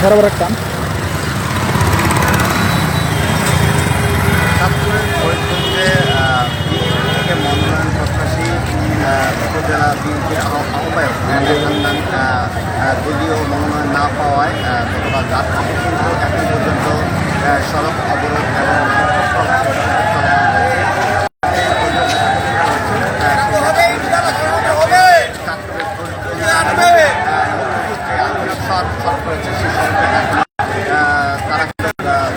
বরাবর একটা উপজেলা বিএনপির আহ- আহ্বায়ক আহ, দলীয় মনোনয়ন না পাওয়ায় গতকাল রাত থেকে কিন্তু এখন পর্যন্ত সড়ক অবরোধ এবং বিক্ষোভ চলা- চলমান রয়েছে। চাঁদপুরের ফরিদগঞ্জ আহ, লক্ষ্মীপুর যে আন্দোলন সড়ক সড়ক রয়েছে সেই সড়কে এখন আহ, তারা কিন্তু, আহ,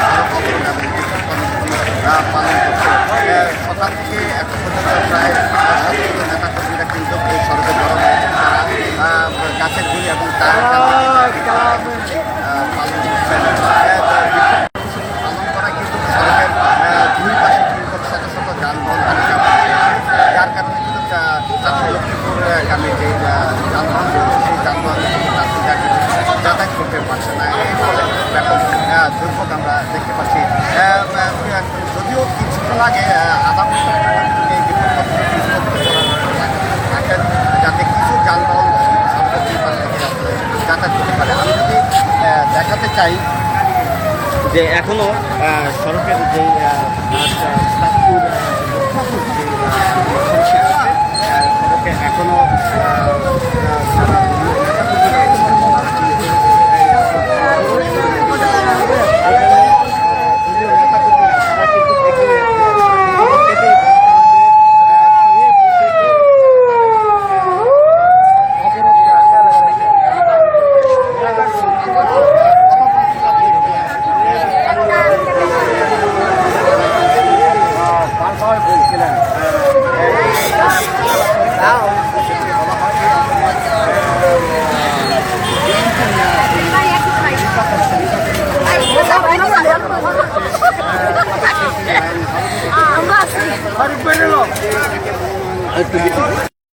সড়ক অবরোধ এবং বিক্ষোভ কর্মসূচি আহ, পালন করছে আহ, সকাল থেকে এখন পর্যন্ত প্রায় আহ, সতেরো নেতাকর্মীরা কিন্তু এই সড়কে জড়ো হয়েছেন তারা আহ, গাছের গুলি এবং তার কর্মসূচি আহ, পালন করছেন আহ, তো বিক্ষোভ কর্মসূচি পালন করা কিন্তু সড়কের আহ, দুই পাশে কিন্তু শত শত যানবাহন তালিকা যার কারণে কিন্তু চা- চাঁদপুর লক্ষ্মীপুর আহ, গামী যে আহ, যানবাহন রয়েছে সেই যানবাহন কিন্তু যাত্রীরা কিন্তু যাতায়াত করতে পারছে না এর ফলে কিন্তু ব্যাপক আহ, দুর্ভোগ আমরা দেখতে পাচ্ছি আহ, আহ, যদিও কিছুক্ষণ আগে আধা এই যাতে কিছু যানবাহন যাতায়াত করতে পারে। আমি দেখাতে চাই যে এখনও আহ, সড়কের যে আহ, আহ,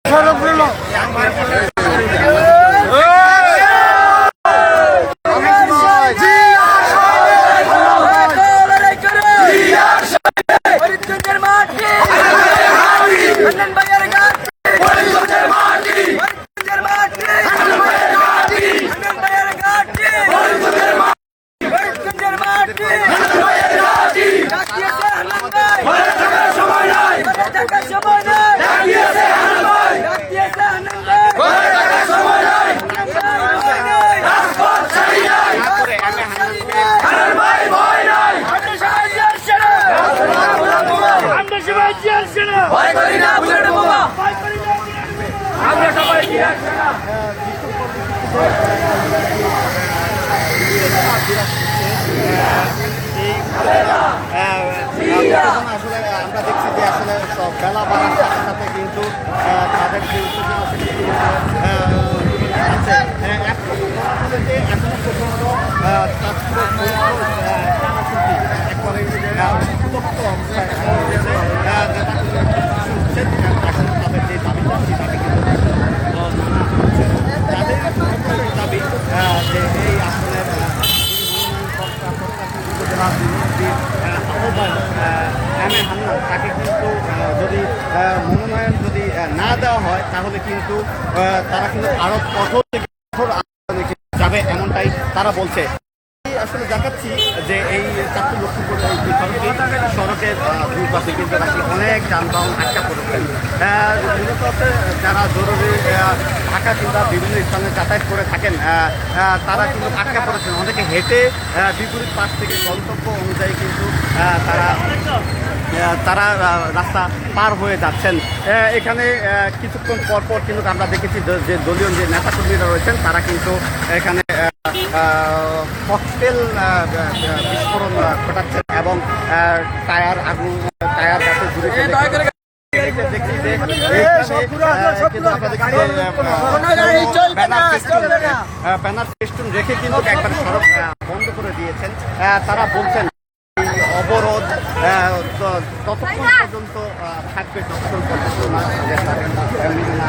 సరుకుల్లో আসলে আমরা দেখছি যে আসলে সব বেলা বাড়ার সাথে কিন্তু তাদের যে আছে রয়েছে আহ, নেতাকর্মীরা কিছু উঠছেন, আহ, এখনও তাদের যে দাবিটা সেই দাবি কিন্তু আহ, মানা হচ্ছে তাদের অবশ্যই দাবি আহ, যে এই আসনের আহ, উপজেলা বিএনপির আহ্বায়ক এম এ হান্নান তাকে কিন্তু যদি মনোনয়ন যদি না দেওয়া হয়, তাহলে কিন্তু তারা কিন্তু আরও কঠোর কঠোর যাবে, এমনটাই তারা বলছে। আসলে দেখাচ্ছি যে এই চারটি লক্ষ্মীপুর সড়কের দুই কিন্তু আসলে অনেক যানবাহন আটকা পড়েছেন আহ, মূলত যারা জরুরি ঢাকা কিংবা বিভিন্ন স্থানে যাতায়াত করে থাকেন তারা কিন্তু আটকা পড়েছেন। অনেকে হেঁটে বিপরীত পাশ থেকে গন্তব্য অনুযায়ী কিন্তু তারা তারা রাস্তা পার হয়ে যাচ্ছেন। এখানে কিছুক্ষণ পর পর কিন্তু আমরা দেখেছি যে দলীয় যে নেতাকর্মীরা রয়েছেন তারা কিন্তু এখানে ককটেল বিস্ফোরণ ঘটাচ্ছে ঘটাচ্ছেন এবং টায়ার আগুন টায়ার গাছে আহ, ব্যানার সিস্টেম ফেস্টুন রেখে কিন্তু একবার সড়ক বন্ধ করে দিয়েছেন। তারা বলছেন অবরোধ ততক্ষণ পর্যন্ত থাকবে যতক্ষণ পর্যন্ত না যে তাদের,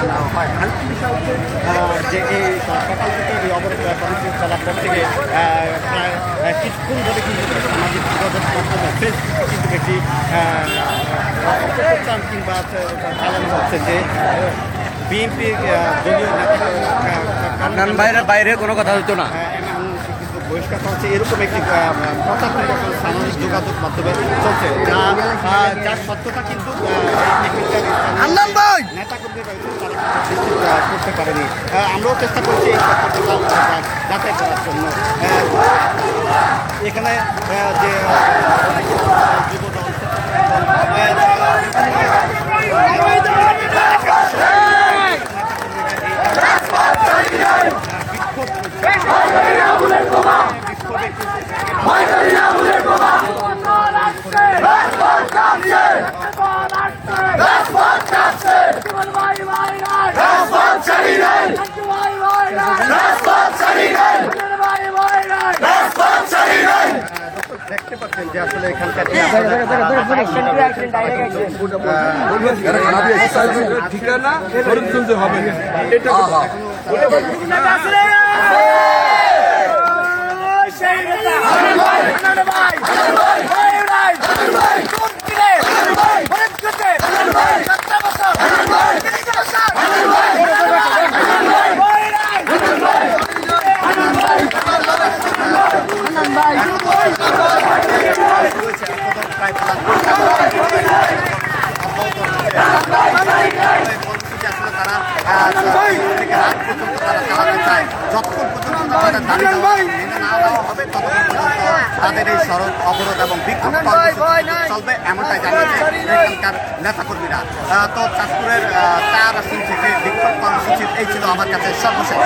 আহ, হয়। আরেকটি বিষয় হচ্ছে যে এই সকাল থেকে এই অবরোধ কর্মসূচি চলার পর থেকে প্রায় কিছুক্ষণ ধরে কিন্তু সামাজিক যোগাযোগ মাধ্যমে ফেসবুকে কিন্তু একটি অপপ্রচার কিংবা চালানো হচ্ছে যে বিএনপির দলীয় নেতা ভাইয়ের বাইরে কোনো কথা হতো না। বহিষ্কার হচ্ছে। এরকম একটি আসলে সামাজিক যোগাযোগ মাধ্যমে চলছে। যা যার সত্যতা কিন্তু তারা করতে পারেনি। আমরাও চেষ্টা করছি এই সত্যতা যাচাই করার জন্য। এখানে যে আহ, যুবদল দেখতে পাচ্ছেন যে আসলে এখানকার হবে এটা তারা যতক্ষণ পর্যন্ত তাদের দাবি দেওয়া মেনে না দেওয়া হবে তাদের এই সড়ক অবরোধ এবং বিক্ষোভ চলবে, এমনটাই জানিয়েছে এখানকার নেতাকর্মীরা। তো চাঁদপুরের চার আসন থেকে বিক্ষোভ কর্মসূচি এই ছিল আমার কাছে সর্বশেষ।